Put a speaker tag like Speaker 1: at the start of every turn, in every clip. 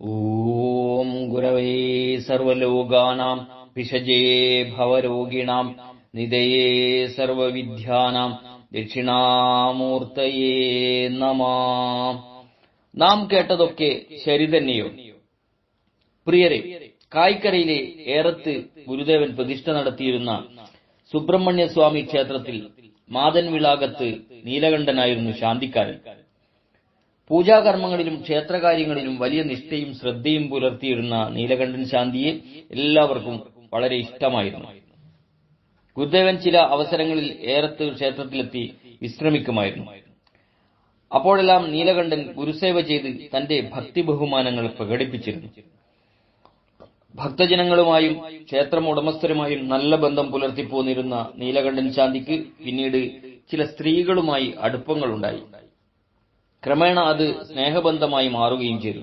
Speaker 1: ॐ गुरवे सर्वलोकानां विषजे भवरोगिणां निधये സർവവിദ്യാനാം ദക്ഷിണാമൂർത്തയേ നമ നാം കേട്ടതൊക്കെ ശരി തന്നെയോ പ്രിയരെ കായ്ക്കരയിലെ ഏറത്ത് ഗുരുദേവൻ പ്രതിഷ്ഠ നടത്തിയിരുന്ന സുബ്രഹ്മണ്യ സ്വാമി ക്ഷേത്രത്തിൽ മാതൻ വിളാകത്ത് നീലകണ്ഠനായിരുന്നു ശാന്തിക്കാരൻ പൂജാകർമ്മങ്ങളിലും ക്ഷേത്രകാര്യങ്ങളിലും വലിയ നിഷ്ഠയും ശ്രദ്ധയും പുലർത്തിയിരുന്ന നീലകണ്ഠൻ ശാന്തിയെ എല്ലാവർക്കും വളരെ ഇഷ്ടമായിരുന്നു. ഗുരുദേവൻ ചില അവസരങ്ങളിൽ ഏറത്ത് ക്ഷേത്രത്തിലെത്തി വിശ്രമിക്കുമായിരുന്നു. അപ്പോഴെല്ലാം നീലകണ്ഠൻ ഗുരുസേവ ചെയ്ത് തന്റെ ഭക്തി ബഹുമാനങ്ങൾ പ്രകടിപ്പിച്ചിരുന്നു. ഭക്തജനങ്ങളുമായും ക്ഷേത്രം ഉടമസ്ഥരുമായും നല്ല ബന്ധം പുലർത്തി പോന്നിരുന്ന നീലകണ്ഠൻ ശാന്തിക്ക് പിന്നീട് ചില സ്ത്രീകളുമായി അടുപ്പങ്ങളുണ്ടായി. ക്രമേണ അത് സ്നേഹബന്ധമായി മാറുകയും ചെയ്തു.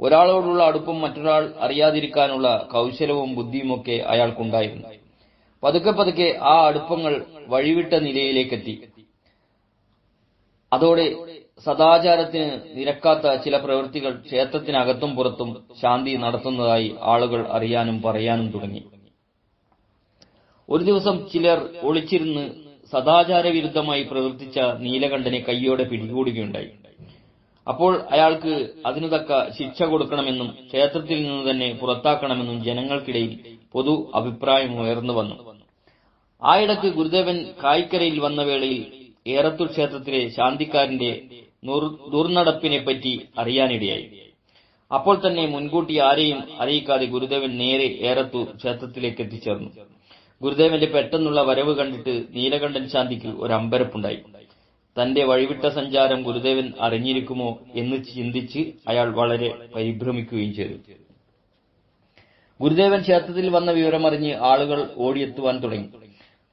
Speaker 1: ഒരാളോടുള്ള അടുപ്പം മറ്റൊരാൾ അറിയാതിരിക്കാനുള്ള കൗശലവും ബുദ്ധിയുമൊക്കെ അയാൾക്കുണ്ടായിരുന്നു. പതുക്കെ പതുക്കെ ആ അടുപ്പങ്ങൾ വഴിവിട്ട നിലയിലേക്കെത്തി. അതോടെ സദാചാരത്തിന് നിരക്കാത്ത ചില പ്രവൃത്തികൾ ക്ഷേത്രത്തിനകത്തും പുറത്തും ശാന്തി നടത്തുന്നതായി ആളുകൾ അറിയാനും പറയാനും തുടങ്ങി. ഒരു ദിവസം ചിലർ ഒളിച്ചിരുന്ന് സദാചാര വിരുദ്ധമായി പ്രവർത്തിച്ച നീലകണ്ഠനെ കയ്യോടെ പിടികൂടുകയുണ്ടായി. അപ്പോൾ അയാൾക്ക് അതിനു തക്ക ശിക്ഷ കൊടുക്കണമെന്നും ക്ഷേത്രത്തിൽ നിന്ന് തന്നെ പുറത്താക്കണമെന്നും ജനങ്ങൾക്കിടയിൽ പൊതു അഭിപ്രായം ഉയർന്നു വന്നു. ആയിടക്ക് ഗുരുദേവൻ കായ്ക്കരയിൽ വന്ന വേളയിൽ ഏറത്തൂർ ക്ഷേത്രത്തിലെ ശാന്തിക്കാരന്റെ ദുർനടപ്പിനെ പറ്റി അറിയാനിടയായി. അപ്പോൾ തന്നെ മുൻകൂട്ടി ആരെയും അറിയിക്കാതെ ഗുരുദേവൻ നേരെ ഏറത്തൂർ ക്ഷേത്രത്തിലേക്ക് എത്തിച്ചേർന്നു. ഗുരുദേവന്റെ പെട്ടെന്നുള്ള വരവ് കണ്ടിട്ട് നീലകണ്ഠൻ ശാന്തിക്ക് ഒരു അമ്പരപ്പുണ്ടായി. തന്റെ വഴിവിട്ട സഞ്ചാരം ഗുരുദേവൻ അറിഞ്ഞിരിക്കുമോ എന്ന് ചിന്തിച്ച് അയാൾ വളരെ പരിഭ്രമിക്കുകയും ചെയ്തു. ഗുരുദേവൻ ക്ഷേത്രത്തിൽ വന്ന വിവരമറിഞ്ഞ് ആളുകൾ ഓടിയെത്തുവാൻ തുടങ്ങി.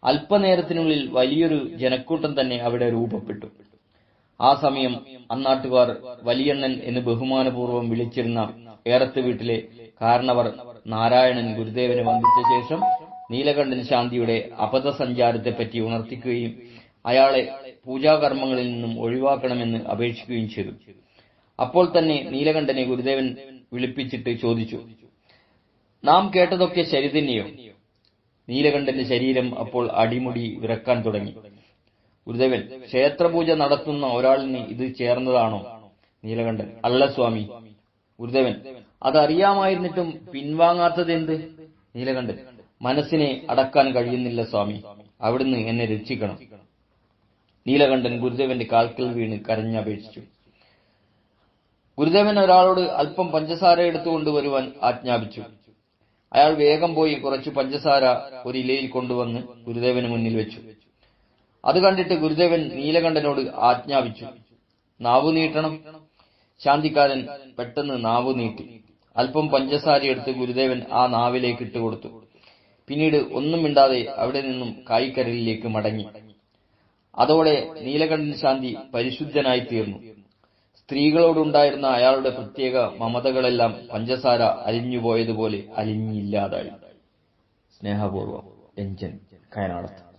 Speaker 1: അല്പനേരത്തിനുള്ളിൽ വലിയൊരു ജനക്കൂട്ടം തന്നെ അവിടെ രൂപപ്പെട്ടു. ആ സമയം അന്നാട്ടുകാർ വലിയണ്ണൻ എന്ന് ബഹുമാനപൂർവം വിളിച്ചിരുന്ന ഏറത്ത് വീട്ടിലെ കാരണവർ നാരായണൻ ഗുരുദേവനെ വന്ദിച്ച ശേഷം നീലകണ്ഠൻ ശാന്തിയുടെ അപഥസഞ്ചാരത്തെപ്പറ്റി ഉണർത്തിക്കുകയും അയാളെ പൂജാകർമ്മങ്ങളിൽ നിന്നും ഒഴിവാക്കണമെന്ന് അപേക്ഷിക്കുകയും ചെയ്തു. അപ്പോൾ തന്നെ നീലകണ്ഠനെ ഗുരുദേവൻ വിളിപ്പിച്ചിട്ട് ചോദിച്ചു നാം കേട്ടതൊക്കെ ശരി തന്നെയോ? നീലകണ്ഠന്റെ ശരീരം അപ്പോൾ അടിമുടി വിറക്കാൻ തുടങ്ങി. ഗുരുദേവൻ ക്ഷേത്രപൂജ നടത്തുന്ന ഒരാളിന് ഇത് ചേർന്നതാണോ? നീലകണ്ഠൻ അല്ല സ്വാമി. ഗുരുദേവൻ അതറിയാമായിരുന്നിട്ടും പിൻവാങ്ങാത്തത് എന്ത് നീലകണ്ഠൻ മനസ്സിനെ അടക്കാൻ കഴിയുന്നില്ല സ്വാമി. അവിടുന്ന് എന്നെ രക്ഷിക്കണം. നീലകണ്ഠൻ ഗുരുദേവന്റെ കാൽക്കൽ വീണ് കരഞ്ഞപേക്ഷിച്ചു. ഗുരുദേവൻ ഒരാളോട് അല്പം പഞ്ചസാര എടുത്തുകൊണ്ടുവരുവാൻ ആജ്ഞാപിച്ചു. അയാൾ വേഗം പോയി കുറച്ച് പഞ്ചസാര ഒരു ഇലയിൽ കൊണ്ടുവന്ന് ഗുരുദേവന് മുന്നിൽ വെച്ചു. അത് കണ്ടിട്ട് ഗുരുദേവൻ നീലകണ്ഠനോട് ആജ്ഞാപിച്ചു. നാവു നീട്ടണം. ശാന്തിക്കാരൻ പെട്ടെന്ന് നാവു നീട്ടി. അല്പം പഞ്ചസാര എടുത്ത് ഗുരുദേവൻ ആ നാവിലേക്ക് ഇട്ടുകൊടുത്തു. പിന്നീട് ഒന്നും മിണ്ടാതെ അവിടെ നിന്നും കായ്ക്കരലിലേക്ക് മടങ്ങി. അതോടെ നീലകണ്ഠൻ ശാന്തി പരിശുദ്ധനായി തീർന്നു സ്ത്രീകളോടുണ്ടായിരുന്ന അയാളുടെ പ്രത്യേക മമതകളെല്ലാം പഞ്ചസാര അലിഞ്ഞുപോയതുപോലെ അലിഞ്ഞില്ലാതായി. സ്നേഹപൂർവം രഞ്ജൻ കയനാടത്ത്.